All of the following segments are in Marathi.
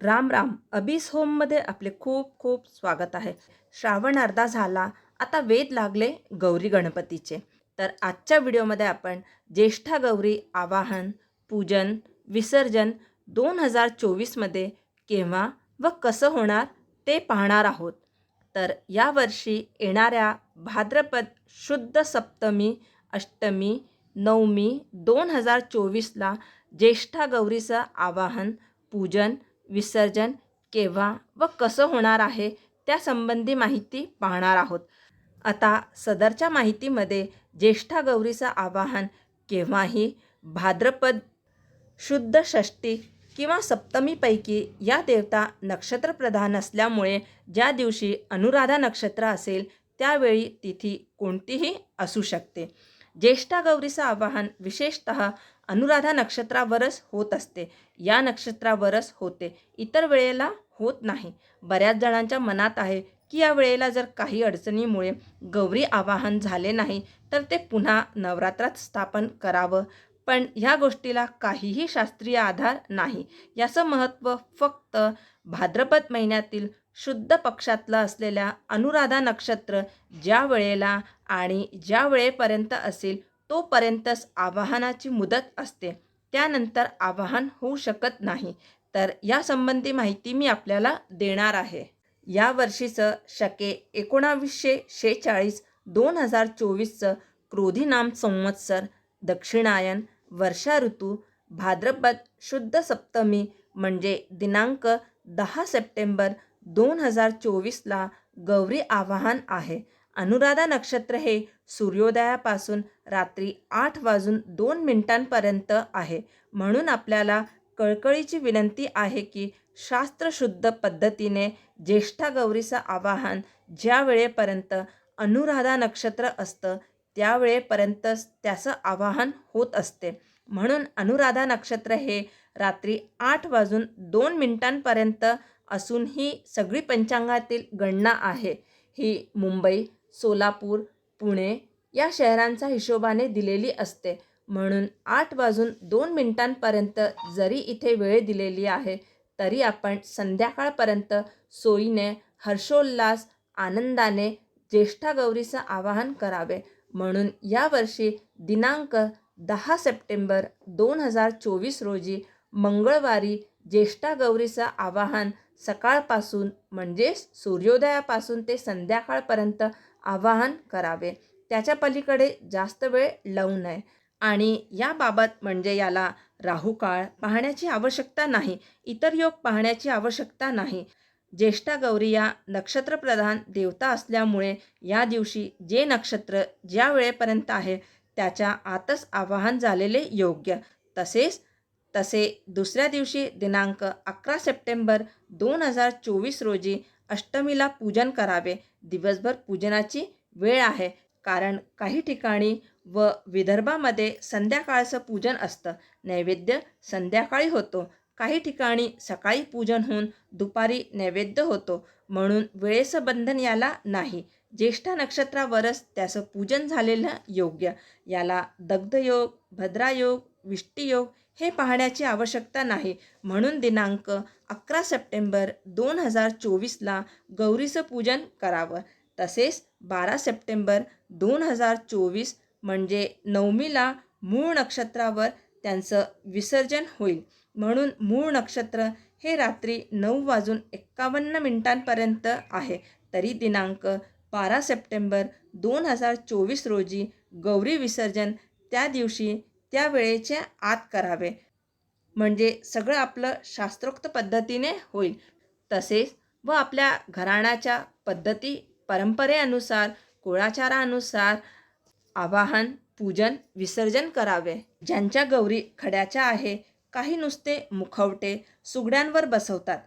राम राम. अबीस होममध्ये आपले खूप खूप स्वागत आहे. श्रावण अर्धा झाला. आता वेद लागले गौरी गणपतीचे. तर आजच्या व्हिडिओमध्ये आपण ज्येष्ठा गौरी आवाहन पूजन विसर्जन दोन हजार चोवीसमध्ये केव्हा व कसं होणार ते पाहणार आहोत. तर यावर्षी येणाऱ्या भाद्रपद शुद्ध सप्तमी अष्टमी नवमी दोन हजार चोवीसला ज्येष्ठा गौरीचं आवाहन पूजन विसर्जन केव्हा व कसं होणार आहे त्यासंबंधी माहिती पाहणार आहोत. आता सदरच्या माहितीमध्ये ज्येष्ठा गौरीचं आवाहन केव्हाही भाद्रपद शुद्ध षष्टी किंवा सप्तमीपैकी या देवता नक्षत्रप्रधान असल्यामुळे ज्या दिवशी अनुराधा नक्षत्र असेल त्यावेळी तिथी कोणतीही असू शकते. ज्येष्ठा गौरीचं आवाहन विशेषत अनुराधा नक्षत्रावरच होत असते. या नक्षत्रावरच होते. इतर वेळेला होत नाही. बऱ्याच जणांच्या मनात आहे की या वेळेला जर काही अडचणीमुळे गौरी आवाहन झाले नाही तर ते पुन्हा नवरात्रात स्थापन करावं. पण ह्या गोष्टीला काहीही शास्त्रीय आधार नाही. याचं महत्त्व फक्त भाद्रपद महिन्यातील शुद्ध पक्षातलं असलेल्या अनुराधा नक्षत्र ज्या वेळेला आणि ज्या वेळेपर्यंत असेल तोपर्यंतच आवाहनाची मुदत असते. त्यानंतर आवाहन होऊ शकत नाही. तर यासंबंधी माहिती मी आपल्याला देणार आहे. या वर्षीचं शके एकोणावीसशे शेचाळीस दोन हजार चोवीसचं क्रोधी नाम संवत्सर दक्षिणायन वर्षा ऋतू भाद्रपद शुद्ध सप्तमी म्हणजे दिनांक दहा सप्टेंबर दोन हजार चोवीसला गौरी आवाहन आहे. अनुराधा नक्षत्र हे सूर्योदयापासून रात्री आठ वाजून दोन मिनिटांपर्यंत आहे. म्हणून आपल्याला कळकळीची विनंती आहे की शास्त्रशुद्ध पद्धतीने ज्येष्ठा गौरीचं आवाहन ज्या वेळेपर्यंत अनुराधा नक्षत्र असतं त्यावेळेपर्यंतच त्याचं आवाहन होत असते. म्हणून अनुराधा नक्षत्र हे रात्री आठ वाजून दोन मिनिटांपर्यंत असून ही सगळी पंचांगातील गणना आहे. ही मुंबई सोलापूर पुणे या शहरांचा हिशोबाने दिलेली असते. म्हणून आठ वाजून दोन मिनिटांपर्यंत जरी इथे वेळ दिलेली आहे तरी आपण संध्याकाळपर्यंत सोयीने हर्षोल्लास आनंदाने ज्येष्ठा गौरीचं आवाहन करावे. म्हणून यावर्षी दिनांक दहा सप्टेंबर दोन हजार चोवीस रोजी मंगळवारी ज्येष्ठा गौरीचं आवाहन सकाळपासून म्हणजेच सूर्योदयापासून ते संध्याकाळपर्यंत आवाहन करावे. त्याच्या पलीकडे जास्त वेळ लावू नये. आणि याबाबत म्हणजे याला राहुकाळ पाहण्याची आवश्यकता नाही. इतर योग पाहण्याची आवश्यकता नाही. ज्येष्ठा गौरी या नक्षत्रप्रधान देवता असल्यामुळे या दिवशी जे नक्षत्र ज्या वेळेपर्यंत आहे त्याच्या आतच आवाहन झालेले योग्य. तसेच तसे दुसऱ्या दिवशी दिनांक अकरा सप्टेंबर दोन हजार चोवीस रोजी अष्टमीला पूजन करावे. दिवसभर पूजनाची वेळ आहे. कारण काही ठिकाणी व विदर्भामध्ये संध्याकाळचं पूजन असतं. नैवेद्य संध्याकाळी होतो. काही ठिकाणी सकाळी पूजन होऊन दुपारी नैवेद्य होतो. म्हणून वेळेचं बंधन याला नाही. ज्येष्ठ नक्षत्रावरच त्याचं पूजन झालेलं योग्य. याला दग्धयोग भद्रायोग विष्टीयोग हे पाहण्याची आवश्यकता नाही. म्हणून दिनांक अकरा सप्टेंबर दोन हजार चोवीसला गौरीचं पूजन करावं. तसेच बारा सप्टेंबर दोन हजार चोवीस म्हणजे नवमीला मूळ नक्षत्रावर त्यांचं विसर्जन होईल. म्हणून मूळ नक्षत्र हे रात्री नऊ वाजून एक्कावन्न मिनिटांपर्यंत आहे. तरी दिनांक बारा सप्टेंबर दोन हजार चोवीस रोजी गौरी विसर्जन त्या दिवशी त्या वेळेच्या आत करावे. म्हणजे सगळं आपलं शास्त्रोक्त पद्धतीने होईल. तसेच व आपल्या घराण्याच्या पद्धती परंपरेनुसार कुळाचारानुसार आवाहन पूजन विसर्जन करावे. ज्यांच्या गौरी खड्याच्या आहे काही नुसते मुखवटे सुगड्यांवर बसवतात.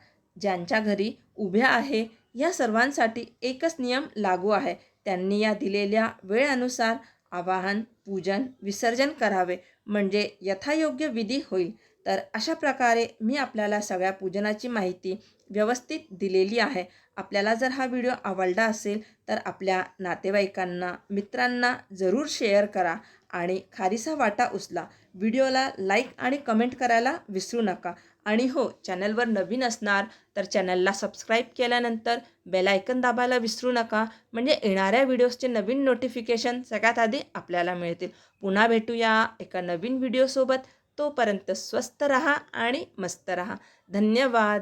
ज्यांच्या घरी उभ्या आहे या सर्वांसाठी एकच नियम लागू आहे. त्यांनी या दिलेल्या वेळेनुसार आवाहन पूजन विसर्जन करावे. म्हणजे यथायोग्य विधी होईल. तर अशा प्रकारे मी आपल्याला सगळ्या पूजनाची माहिती व्यवस्थित दिलेली आहे. आपल्याला जर हा व्हिडिओ आवडला असेल तर आपल्या नातेवाईकांना मित्रांना जरूर शेअर करा आणि खारीसा वाटा उचला. व्हिडिओला लाईक आणि कमेंट करायला विसरू नका. आणि हो चॅनलवर नवीन असणार तर चॅनलला सबस्क्राईब केल्यानंतर बेलायकन दाबायला विसरू नका. म्हणजे येणाऱ्या व्हिडिओजचे नवीन नोटिफिकेशन सगळ्यात आधी आपल्याला मिळतील. पुन्हा भेटूया एका नवीन व्हिडिओसोबत. तोपर्यंत स्वस्त रहा आणि मस्त रहा. धन्यवाद.